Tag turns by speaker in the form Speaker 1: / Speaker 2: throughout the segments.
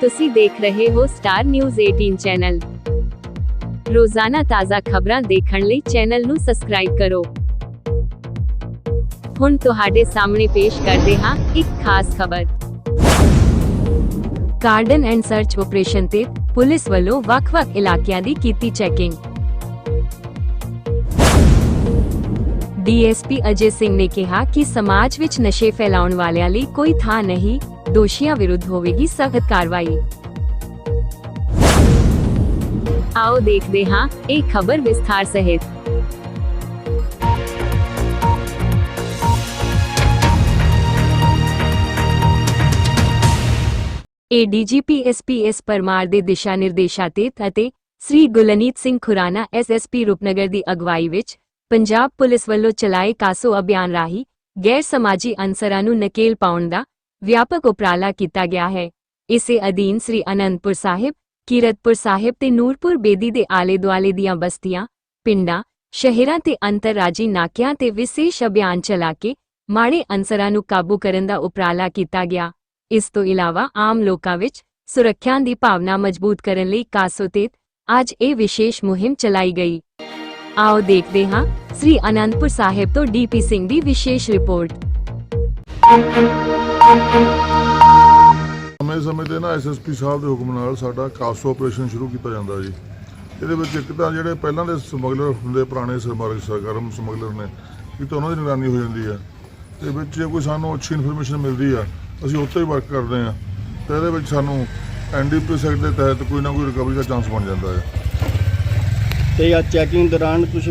Speaker 1: ਤੁਸੀਂ ਦੇਖ ਰਹੇ ਹੋ ਸਟਾਰ ਨਿਊਜ਼ 18 ਚੈਨਲ ਰੋਜ਼ਾਨਾ ਤਾਜ਼ਾ ਖਬਰਾਂ ਦੇਖਣ ਲਈ ਚੈਨਲ ਨੂੰ ਸਬਸਕ੍ਰਾਈਬ ਕਰੋ। ਹੁਣ ਤੁਹਾਡੇ ਸਾਹਮਣੇ ਪੇਸ਼ ਕਰਦੇ ਹਾਂ ਇੱਕ ਖਾਸ ਖਬਰ। ਗਾਰਡਨ ਐਂਡ ਸਰਚ ਆਪਰੇਸ਼ਨ ਤੇ ਪੁਲਿਸ ਵੱਲੋਂ ਵੱਖ-ਵੱਖ ਇਲਾਕਿਆਂ ਦੀ ਕੀਤੀ ਚੈਕਿੰਗ ਡੀਐਸਪੀ ਅਜੇ ਸਿੰਘ ਨੇ ਕਿਹਾ ਕਿ ਸਮਾਜ ਵਿੱਚ ਨਸ਼ੇ ਫੈਲਾਉਣ ਵਾਲਿਆਂ ਲਈ ਕੋਈ ਥਾਂ ਨਹੀਂ। ਦੋਸ਼ੀਆਂ ਵਿਰੁੱਧ ਹੋਵੇਗੀ ਸਖਤ ਕਾਰਵਾਈ। ਆਓ ਦੇਖਦੇ ਹਾਂ, ਇਹ ਖਬਰ ਵਿਸਥਾਰ ਸਹਿਤ। ਏਡੀਜੀਪੀ ਐਸਪੀਐਸ ਪਰਮਾਰ ਦੇ ਦਿਸ਼ਾ ਨਿਰਦੇਸ਼ਾਂ ਤਹਿਤ ਅਤੇ ਸ੍ਰੀ ਗੁਲਨੀਤ ਸਿੰਘ ਖੁਰਾਨਾ ਐਸਐਸਪੀ ਰੂਪਨਗਰ ਦੀ ਅਗਵਾਈ ਵਿੱਚ ਪੰਜਾਬ ਪੁਲਿਸ ਵੱਲੋਂ ਚਲਾਏ ਕਾਸੋ ਅਭਿਆਨ ਰਾਹੀਂ ਗੈਰ ਸਮਾਜੀ ਅਨਸਰਾਂ ਨੂੰ ਨਕੇਲ ਪਾਉਣ ਦਾ ਵਿਆਪਕ ਉਪਰਾਲਾ ਕੀਤਾ ਗਿਆ ਹੈ। ਇਸੇ ਅਧੀਨ ਸ੍ਰੀ ਅਨੰਦਪੁਰ ਸਾਹਿਬ, ਕੀਰਤਪੁਰ ਸਾਹਿਬ ਤੇ ਨੂਰਪੁਰ ਬੇਦੀ ਦੇ ਆਲੇ ਦੁਆਲੇ ਦੀਆਂ ਬਸਤੀਆਂ, ਪਿੰਡਾਂ, ਸ਼ਹਿਰਾਂ ਤੇ ਅੰਤਰਰਾਜੀ ਨਾਕਿਆਂ ਤੇ ਵਿਸ਼ੇਸ਼ ਅਭਿਆਨ ਚਲਾ ਕੇ ਮਾੜੇ ਅਨਸਰਾਂ ਨੂੰ ਕਾਬੂ ਕਰਨ ਦਾ ਉਪਰਾਲਾ ਕੀਤਾ ਗਿਆ। ਇਸ ਤੋਂ ਇਲਾਵਾ ਆਮ ਲੋਕਾਂ ਵਿੱਚ ਸੁਰੱਖਿਆ ਦੀ ਭਾਵਨਾ ਮਜ਼ਬੂਤ ਕਰਨ ਲਈ ਕਾਸੋ ਤਹਿਤ ਅੱਜ ਇਹ ਵਿਸ਼ੇਸ਼ ਮੁਹਿੰਮ ਚਲਾਈ ਗਈ। ਆਓ ਦੇਖਦੇ ਹਾਂ ਸ੍ਰੀ ਅਨੰਦਪੁਰ ਸਾਹਿਬ ਤੋਂ ਡੀਪੀ ਸਿੰਘ ਦੀ ਵਿਸ਼ੇਸ਼ ਰਿਪੋਰਟ।
Speaker 2: ਸਮੇਂ ਸਮੇਂ ਤੇ ਨਾ ਐਸਐਸਪੀ ਸਾਹਿਬ ਦੇ ਹੁਕਮ ਨਾਲ ਸਾਡਾ ਕਾਸੋ ਆਪਰੇਸ਼ਨ ਸ਼ੁਰੂ ਕੀਤਾ ਜਾਂਦਾ ਜੀ। ਇਹਦੇ ਵਿੱਚ ਇੱਕ ਤਾਂ ਜਿਹੜੇ ਪਹਿਲਾਂ ਦੇ ਸਮਗਲਰ ਹੁੰਦੇ ਪੁਰਾਣੇ ਸਰਮਾਰਕ ਸਰਗਰਮ ਸਮਗਲਰ ਨੇ ਇੱਕ ਤਾਂ ਉਹਨਾਂ ਦੀ ਨਿਗਰਾਨੀ ਹੋ ਜਾਂਦੀ ਹੈ ਤੇ ਵਿੱਚ ਜੇ ਕੋਈ ਸਾਨੂੰ ਅੱਛੀ ਇਨਫੋਰਮੇਸ਼ਨ ਮਿਲਦੀ ਆ ਅਸੀਂ ਉੱਤੇ ਹੀ ਵਰਕ ਕਰਦੇ ਆ। ਤੇ ਇਹਦੇ ਵਿੱਚ ਸਾਨੂੰ ਐਨਡੀਪੀ ਐਕਟ ਦੇ ਤਹਿਤ ਕੋਈ ਨਾ ਕੋਈ ਰਿਕਵਰੀ ਦਾ ਚਾਂਸ ਬਣ ਜਾਂਦਾ ਹੈ
Speaker 3: ਤੇ ਆ ਚੈਕਿੰਗ ਦੌਰਾਨ ਕੁਝ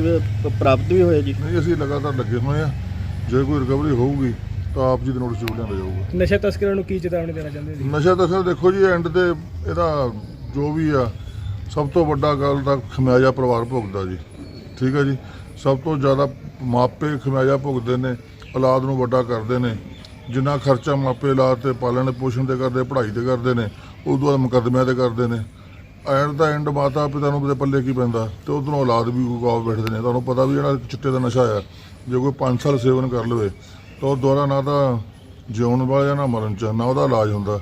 Speaker 3: ਪ੍ਰਾਪਤ ਵੀ ਹੋਇਆ ਜੀ?
Speaker 2: ਨਹੀਂ ਅਸੀਂ ਲਗਾਤਾਰ ਲੱਗੇ ਹੋਏ ਆ। ਜੇ ਕੋਈ ਰਿਕਵਰੀ ਹੋਊਗੀ ਤਾਂ ਆਪ ਜੀ ਦੇ ਨੋਟਿਸ ਜ਼ਰੂਰ ਲਿਆਂਦਾ ਜਾਊਗਾ।
Speaker 4: ਨਸ਼ਾ ਤਸਕਰਾਂ ਨੂੰ ਕੀ ਚੇਤਾਵਨੀ ਦੇਣਾ ਚਾਹੁੰਦੇ ਜੀ?
Speaker 2: ਨਸ਼ਾ ਤਸਕਰ ਦੇਖੋ ਜੀ ਐਂਡ ਤੇ ਇਹਦਾ ਜੋ ਵੀ ਆ ਸਭ ਤੋਂ ਵੱਡਾ ਗੱਲ ਦਾ ਖਮਿਆਜਾ ਪਰਿਵਾਰ ਭੁਗਤਦਾ ਜੀ। ਠੀਕ ਹੈ ਜੀ? ਸਭ ਤੋਂ ਜ਼ਿਆਦਾ ਮਾਪੇ ਖਮਿਆਜਾ ਭੁਗਤਦੇ ਨੇ ਔਲਾਦ ਨੂੰ ਵੱਡਾ ਕਰਦੇ ਨੇ। ਜਿੰਨਾ ਖਰਚਾ ਮਾਪੇ ਔਲਾਦ ਤੇ ਪਾਲਣ ਪੋਸ਼ਣ ਤੇ ਕਰਦੇ ਪੜ੍ਹਾਈ ਤੇ ਕਰਦੇ ਨੇ ਉਦੋਂ ਬਾਅਦ ਮੁਕੱਦਮਿਆਂ ਤੇ ਕਰਦੇ ਨੇ। ਐਂਡ ਦਾ ਐਂਡ ਮਾਤਾ ਪਿਤਾ ਨੂੰ ਦੇ ਪੱਲੇ ਕੀ ਪੈਂਦਾ? ਤੇ ਉਧਰੋਂ ਔਲਾਦ ਵੀ ਗਾਉ ਬੈਠਦੇ ਨੇ। ਤੁਹਾਨੂੰ ਪਤਾ ਵੀ ਜਿਹੜਾ ਚਿੱਟੇ ਦਾ ਨਸ਼ਾ ਆ ਜੇ ਕੋਈ 5 ਸਾਲ ਸੇਵਨ ਕਰ ਲਵੇ ਤਾਂ ਉਹ ਦੁਆਰਾ ਨਾ ਤਾਂ ਜਿਉਣ ਵਾਲਾ ਨਾ ਮਰਨ ਚ, ਨਾ ਉਹਦਾ ਇਲਾਜ ਹੁੰਦਾ।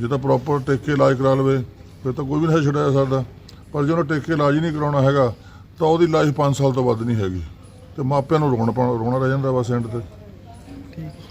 Speaker 2: ਜੇ ਤਾਂ ਪ੍ਰੋਪਰ ਟੇਕੇ ਇਲਾਜ ਕਰਾ ਲਵੇ, ਫਿਰ ਤਾਂ ਕੋਈ ਵੀ ਨਸ਼ਾ ਛੁਡਾਇਆ ਸਕਦਾ। ਪਰ ਜੇ ਉਹਨੂੰ ਟੇਕੇ ਇਲਾਜ ਹੀ ਨਹੀਂ ਕਰਾਉਣਾ ਹੈਗਾ, ਤਾਂ ਉਹਦੀ ਲਾਈਫ 5 ਸਾਲ ਤੋਂ ਵੱਧ ਨਹੀਂ ਹੈਗੀ। ਤੇ ਮਾਪਿਆਂ ਨੂੰ ਰੋਣਾ ਪਾਉਣਾ ਰੋਣਾ ਰਹਿ ਜਾਂਦਾ ਬਸ ਐਂਡ ਤੇ।
Speaker 4: ਠੀਕ